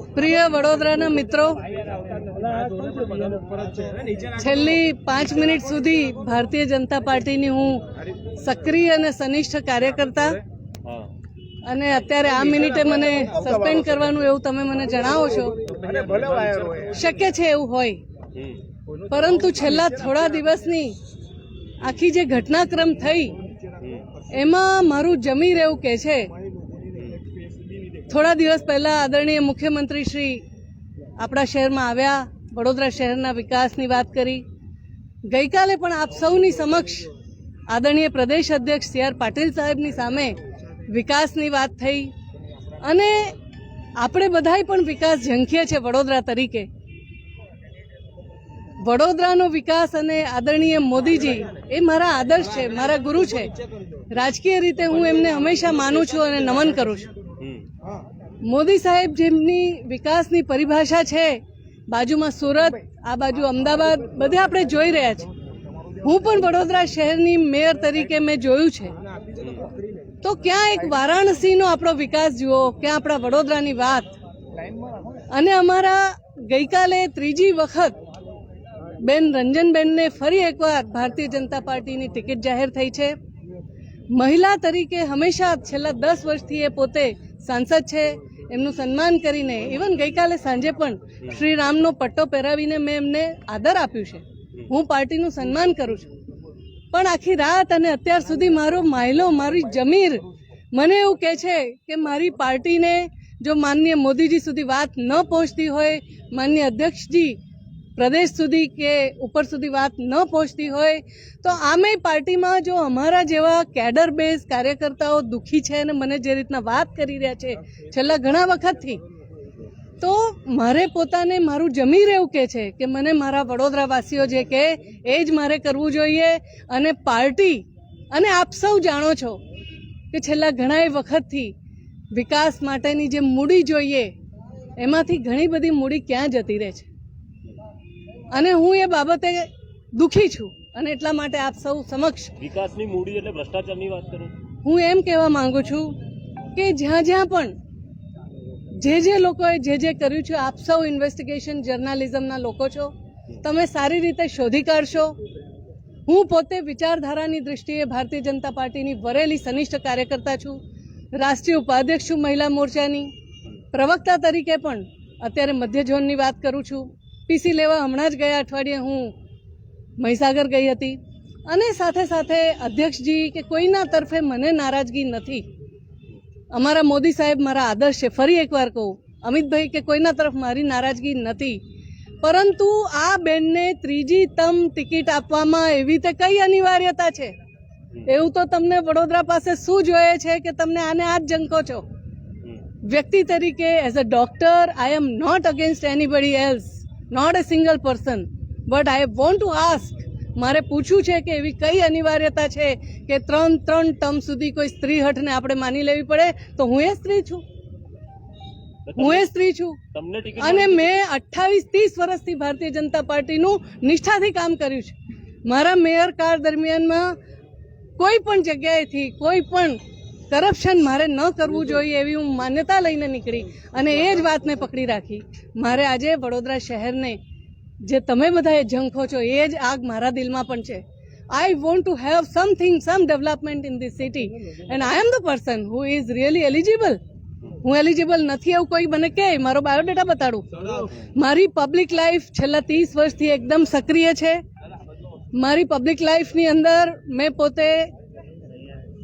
માન્ય વડોદરાના મિત્રો, છેલ્લી પાંચ મિનિટ સુધી ભારતીય જનતા પાર્ટીની હું સક્રિય અને સનિષ્ઠ કાર્યકર્તા અને અત્યારે આ મિનિટે મને સસ્પેન્ડ કરવાનું એવું તમે મને જણાવો છો. શક્ય છે એવું હોય. પરંતુ છેલ્લા થોડા દિવસની આખી જે ઘટનાક્રમ થઈ, એમાં મારું જમી રહેવું કે છે થોડા દિવસ પહેલાં આદરણીય મુખ્યમંત્રી શ્રી આપણા શહેરમાં આવ્યા, વડોદરા શહેરના વિકાસની વાત કરી. ગઈકાલે પણ આપ સૌની સમક્ષ આદરણીય પ્રદેશ અધ્યક્ષ સી આર પાટીલ સાહેબની સામે વિકાસની વાત થઈ. અને આપણે બધાય પણ વિકાસ ઝંખીએ છે વડોદરા તરીકે. વડોદરાનો વિકાસ અને આદરણીય મોદીજી એ મારા આદર્શ છે, મારા ગુરુ છે. રાજકીય રીતે હું એમને હંમેશા માનું છું અને નમન કરું છું. મોદી સાહેબ જેમની વિકાસની પરિભાષા છે, બાજુમાં સુરત, આ બાજુ અમદાવાદ, બધે આપણે જોઈ રહ્યા છે. હું પણ વડોદરા શહેરની મેયર તરીકે મેં જોયું છે. તો ક્યાં એક વારાણસીનો આપણો વિકાસ જુઓ, ક્યાં આપણા વડોદરાની વાત. અને અમારા ગઈકાલે ત્રીજી વખત બેન રંજનબેનને ફરી એકવાર ભારતીય જનતા પાર્ટીની ટિકિટ જાહેર થઈ છે. મહિલા તરીકે હંમેશા છેલ્લા દસ વર્ષથી એ પોતે સાંસદ છે, એમનું સન્માન કરીને ઇવન ગઈકાલે સાંજે પણ શ્રી રામનો પટ્ટો પહેરાવીને મેં એમને આદર આપ્યું છે. હું પાર્ટીનું સન્માન કરું છું. પણ આખી રાત અને અત્યાર સુધી મારો માયલો, મારી જમીર મને એવું કહે છે કે મારી પાર્ટીને જો માનનીય મોદીજી સુધી વાત ન પહોંચતી હોય માનનીય અધ્યક્ષજી પ્રદેશ સુધી કે ઉપર સુધી વાત ન પહોંચતી હોય, તો આમે પાર્ટીમાં જો અમારા જેવા કેડર બેઝ કાર્યકર્તાઓ દુઃખી છે અને મને જે રીતના વાત કરી રહ્યા છે છેલ્લા ઘણા વખતથી, તો મારે પોતાને મારું જમી રહેવું કે છે કે મને મારા વડોદરાવાસીઓ જે કે એ જ મારે કરવું જોઈએ અને પાર્ટી, અને આપ સૌ જાણો છો કે છેલ્લા ઘણા વખતથી વિકાસ માટેની જે મૂડી જોઈએ, એમાંથી ઘણી બધી મૂડી ક્યાં જતી રહે છે? અને હું એ બાબતે દુઃખી છું અને એટલા માટે આપ સૌ સમક્ષ વિકાસની મૂડી એટલે ભ્રષ્ટાચારની વાત કરું. હું એમ કહેવા માંગુ છું કે જ્યાં જ્યાં પણ જે જે લોકોએ જે જે કર્યું છે આપ સૌ ઇન્વેસ્ટિગેશન જર્નાલિઝમના લોકો છો. તમે સારી રીતે શોધી કાઢશો. હું પોતે વિચારધારાની દૃષ્ટિએ ભારતીય જનતા પાર્ટીની વરેલી સનિષ્ઠ કાર્યકર્તા છું. રાષ્ટ્રીય ઉપાધ્યક્ષ છું મહિલા મોરચાની. પ્રવક્તા તરીકે પણ અત્યારે મધ્ય ઝોનની વાત કરું છું. પીસી લેવા હમણાં જ ગયા અઠવાડિયે હું મહીસાગર ગઈ હતી. અને સાથે સાથે અધ્યક્ષજી કે કોઈના તરફે મને નારાજગી નથી. અમારા મોદી સાહેબ મારા આદર્શ છે. ફરી એકવાર કહું અમિતભાઈ કે કોઈના તરફ મારી નારાજગી નથી. પરંતુ આ બેનને ત્રીજી તમ ટિકિટ આપવામાં એવી તે કઈ અનિવાર્યતા છે? એવું તો તમને વડોદરા પાસે શું જોઈએ છે કે તમને આને આ જ જંકો છો? વ્યક્તિ તરીકે as a doctor I am not against anybody else. Not a single person but I want to ask મારે પૂછવું છે કે એવી કઈ અનિવાર્યતા છે કે ત્રણ ત્રણ ટર્મ સુધી કોઈ સ્ત્રી હઠને આપણે માની લેવી પડે? તો હું એ સ્ત્રી છું. હું એ સ્ત્રી છું. અને મેં અઠ્ઠાવીસ ત્રીસ વર્ષથી ભારતીય જનતા પાર્ટીનું નિષ્ઠાથી કામ કર્યું છે. મારા મેયર કાર દરમિયાનમાં કોઈ પણ જગ્યાએથી કોઈ પણ કરપ્શન મારે ન કરવું જોઈએ એવી હું માન્યતા લઈને નીકળી અને એ જ વાતને પકડી રાખી. મારે આજે વડોદરા શહેરને જે તમે બધાએ ઝંખો છો એ જ આગ મારા દિલમાં પણ છે. I want to have something some development in this city and I am the person who is really eligible હું એલિજિબલ નથી એવું કોઈ મને કહે મારો બાયોડેટા બતાડું. મારી પબ્લિક લાઈફ છેલ્લા ત્રીસ વર્ષથી એકદમ સક્રિય છે. મારી પબ્લિક લાઈફની અંદર મેં પોતે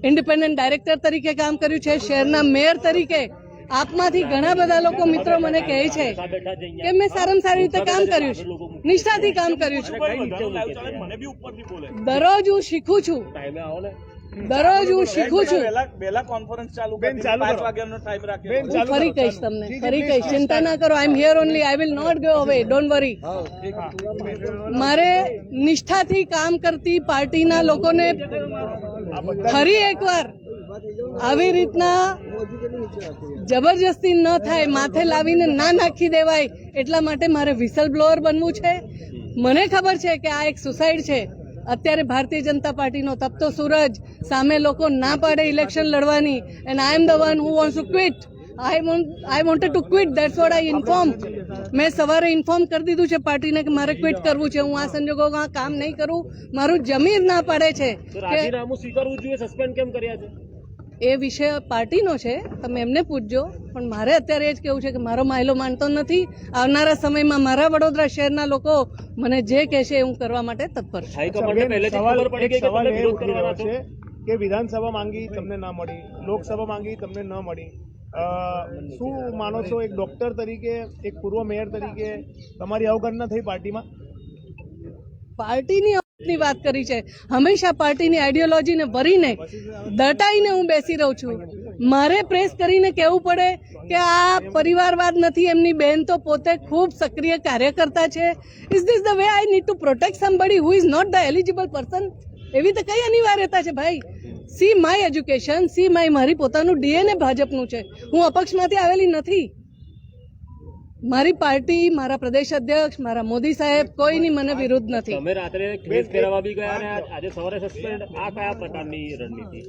ઇન્ડિપેન્ડન્ટ ડાયરેક્ટર તરીકે કામ કર્યું છે શહેરના મેયર તરીકે. આપમાંથી ઘણા બધા લોકો મિત્રો મને કહે છે કે મેં સારામાં સારી રીતે કામ કર્યું છે. નિષ્ઠાથી કામ કર્યું છે. દરરોજ હું શીખું છું. દરરોજ હું શીખું છું. વહેલા વહેલા કોન્ફરન્સ ચાલુ કરી પાંચ વાગ્યાનો ટાઈમ રાખ્યો હું ફરી કહીશ તમને ફરી કહીશ. ચિંતા ના કરો I am here only I will not go away don't worry મારે નિષ્ઠાથી કામ કરતી પાર્ટીના લોકોને ફરી એકવાર આવી રીતના જબરજસ્તી ન થાય, માથે લાવીને ના નાખી દેવાય, એટલા માટે મારે વિસલ બ્લોઅર બનવું છે. મને ખબર છે કે આ એક સુસાઇડ છે. અત્યારે ભારતીય જનતા પાર્ટીનો તપતો સૂરજ, સામે લોકો ના પાડે ઇલેક્શન લડવાની and I am the one who wants to quit I want I wanted to quit that's what I inform મેં સવારે ઇન્ફોર્મ કરી દીધું છે પાર્ટીને કે મારે ક્વિટ કરવું છે હું આ સંજોગોમાં કામ નહીં કરું મારું જમીર ના પાડે છે રાજીનામું સ્વીકારવું જોઈએ સસ્પેન્ડ કેમ કર્યા છે? એ વિષય પાર્ટીનો છે તમે એમને પૂછજો. પણ મારે અત્યારે એ જ કેવું છે કે મારો માયલો માનતો નથી. આવનારા સમયમાં મારા વડોદરા શહેરના લોકો મને જે કહેશે એ હું કરવા માટે તત્પર છું કે વિધાનસભા માંગી તમને ના મળી લોકસભા માંગી તમને ન મળી? શું માનો છો એક ડોક્ટર તરીકે, એક પૂર્વ મેયર તરીકે તમારી અવગણના થઈ પાર્ટીમાં? પાર્ટીની ની વાત કરી છે. હંમેશા પાર્ટીની આઈડિયોલોજીને ભરીને દટાઈને હું બેસી રહું છું. મારે પ્રેસ કરીને કહેવું પડે કે આ પરિવારવાદ નથી, એમની બેન તો પોતે ખૂબ સક્રિય કાર્યકર્તા છે. Is this the way I need to protect somebody who is not the eligible person એવી તો કઈ અનિવાર્યતા છે ભાઈ? See my education see my મારી પોતાનું ડીએનએ ભાજપનું છે. હું અપક્ષમાંથી આવેલી નથી. મારી પાર્ટી મારા પ્રદેશ અધ્યક્ષ મારા મોદી સાહેબ કોઈની મને વિરુદ્ધ નથી. તમે રાત્રે કેસ કરાવવા બી ગયા અને આજે સવારે સસ્પેન્ડ આ કયા પ્રકારની રણનીતિ?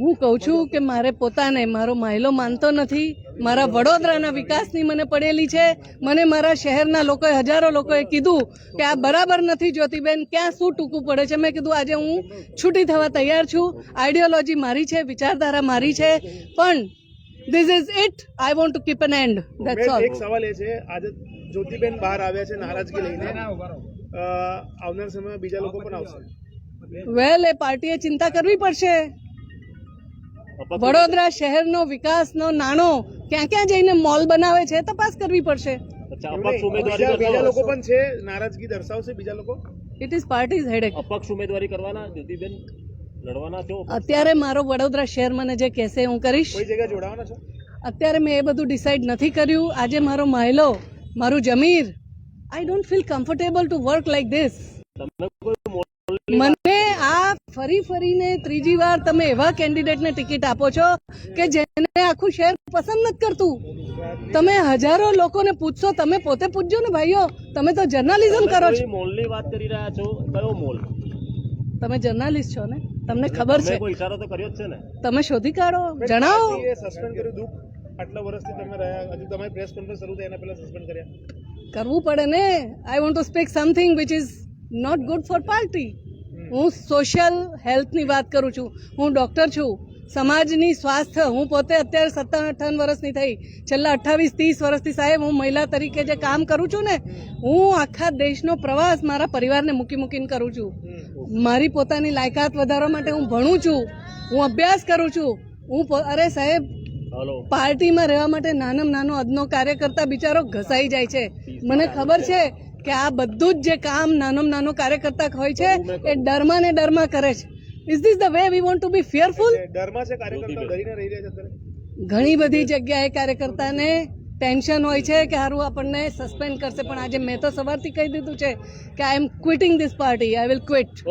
હું કહું છું કે મારે પોતાને મારો માયલો માનતો નથી. મારા વડોદરાના વિકાસની મને પડેલી છે. મને મારા શહેરના લોકોએ હજારો લોકોએ કીધું કે આ બરાબર નથી જ્યોતિબેન ક્યાં શું ટૂંકું પડે છે? મેં કીધું આજે હું છૂટી થવા તૈયાર છું. આઈડિયોલોજી મારી છે વિચારધારા મારી છે. પણ this is it I want to keep an and બેન, ઓલ એક સવાલ એ છે. આજે જ્યોતિબેન બહાર આવ્યા છે નારાજગી લઈને. આવનાર સમયમાં બીજા લોકો પણ આવશે. વેલ એ પાર્ટીએ ચિંતા કરવી પડશે. વડોદરા શહેરનો વિકાસનો નાણો ક્યાં ક્યાં જઈને મોલ બનાવે છે તપાસ કરવી પડશે. અચ્છા, અપક્ષ ઉમેદવારી બીજા બીજા લોકો પણ છે નારાજગી દર્શાવશે બીજા લોકો? ઇટ ઇઝ પાર્ટીઝ હેડેક અપક્ષ ઉમેદવારી કરવાના જ્યોતિબેન લડવાના છો? અત્યારે મારો વડોદરા શહેર મને જે કહેશે હું કરીશ. કોઈ જગ્યાએ જોડાવાના છો? અત્યારે મેં એ બધું ડિસાઈડ નથી કર્યું. આજે મારો માયલો મારું Zameer I don't feel comfortable to work like this મને આ ફરી ફરીને ત્રીજી વાર તમે એવા કેન્ડિડેટને ટિકિટ આપો છો કે જેને આખું શહેર પસંદ નથી કરતું. તમે હજારો લોકોને પૂછશો તમે પોતે પૂછજો ને ભાઈઓ તમે તો જર્નાલિઝમ કરો છો. મોલની વાત કરી રહ્યા છો કયો મોલ? તમે જર્નાલિસ્ટ છો ને? તમને ખબર છે. કોઈ ઈશારો તો કર્યો જ છે ને? તમે શોધી કાઢો જણાવો. સસ્પેન્ડ કર્યું દુઃખ આટલા વર્ષથી તમે રહ્યા હજુ તમે પ્રેસ કોન્ફરન્સ શરૂ થઈ એના પહેલા સસ્પેન્ડ કર્યા. કરવું પડે ને. I want to speak something which is not good for party હું સોશિયલ હેલ્થની વાત કરું છું. હું ડૉક્ટર છું. સમાજની સ્વાસ્થ્ય હું પોતે અત્યારે સત્તાવન અઠ્ઠાવન વર્ષની થઈ. છેલ્લા અઠ્ઠાવીસ ત્રીસ વર્ષથી સાહેબ હું મહિલા તરીકે જે કામ કરું છું ને હું આખા દેશનો પ્રવાસ મારા પરિવારને મૂકી મૂકીને કરું છું. મારી પોતાની લાયકાત વધારવા માટે હું ભણું છું. હું અભ્યાસ કરું છું. હું અરે સાહેબ પાર્ટીમાં રહેવા માટે નાનામાં નાનો અદનો કાર્યકર્તા બિચારો ઘસાઈ જાય છે. મને ખબર છે કે આ બધું જ જે કામ નાનો નાનો કાર્યકર્તા હોય છે એ ડરમાં ને ડરમાં કરે છે. Is this the way we want to be fearful ડરમાં છે કાર્યકર્તા ડરીને રહી રહ્યા છે ઘણી બધી જગ્યાએ કાર્યકર્તાને ટેન્શન હોય છે કે હારું આપણને સસ્પેન્ડ કરશે પણ આજે મેં તો સવારથી કહી દીધું છે કે I am quitting this party I will quit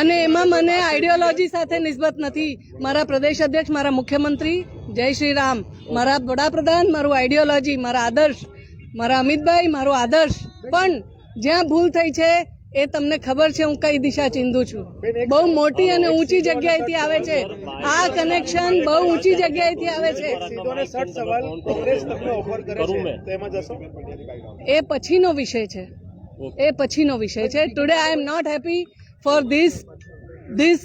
અને એમાં મને આઈડિયોલોજી સાથે નિસ્બત નથી. મારા પ્રદેશ અધ્યક્ષ મારા મુખ્યમંત્રી જય શ્રી રામ. મારા વડાપ્રધાન મારું આઈડિયોલોજી મારા આદર્શ. મારા અમિતભાઈ મારો આદર્શ. પણ જ્યાં ભૂલ થઈ છે એ તમને ખબર છે હું કઈ દિશા ચિંધું છું. બહુ મોટી અને ઊંચી જગ્યાએથી આવે છે. આ કનેક્શન બહુ ઊંચી જગ્યાએથી આવે છે. સીધો ને સટ સવાલ કોંગ્રેસ તમને ઓફર કરે કરું છે મેં. તો એમાં જશો? એ પછીનો વિષય છે. એ પછીનો વિષય છે. Today I am not happy for this this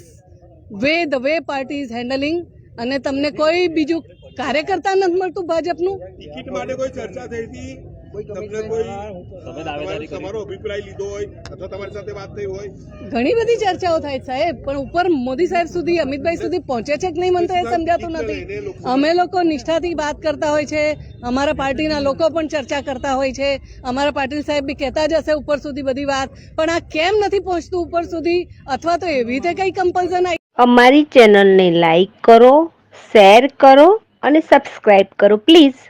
way the way party is handling અને તમને કોઈ બીજું કાર્યકર્તા નથી મળતું ભાજપનું? ટિકિટ માટે કોઈ ચર્ચા થઈ હતી? તમને કોઈ તમે દાવેદારી કરી તમારો અભિપ્રાય લીધો હોય અથવા તમારી સાથે વાત થઈ હોય. ઘણી બધી ચર્ચાઓ થાય સાહેબ પણ ઉપર મોદી સાહેબ સુધી અમિતભાઈ સુધી પહોંચે છે કે નહીં મને તો એ સમજાતું નથી. અમે લોકો નિષ્ઠાથી વાત કરતા હોય છે અમારા પાર્ટીના લોકો પણ ચર્ચા કરતા હોય છે અમારા પાટીલ સાહેબ બી કહેતા જ હશે ઉપર સુધી બધી વાત પણ આ કેમ નથી પહોંચતું ઉપર સુધી? અથવા તો એવી રીતે કઈ કમ્પલ્ઝન અમારી ચેનલને લાઈક કરો શેર કરો અને સબસ્ક્રાઈબ કરો પ્લીઝ.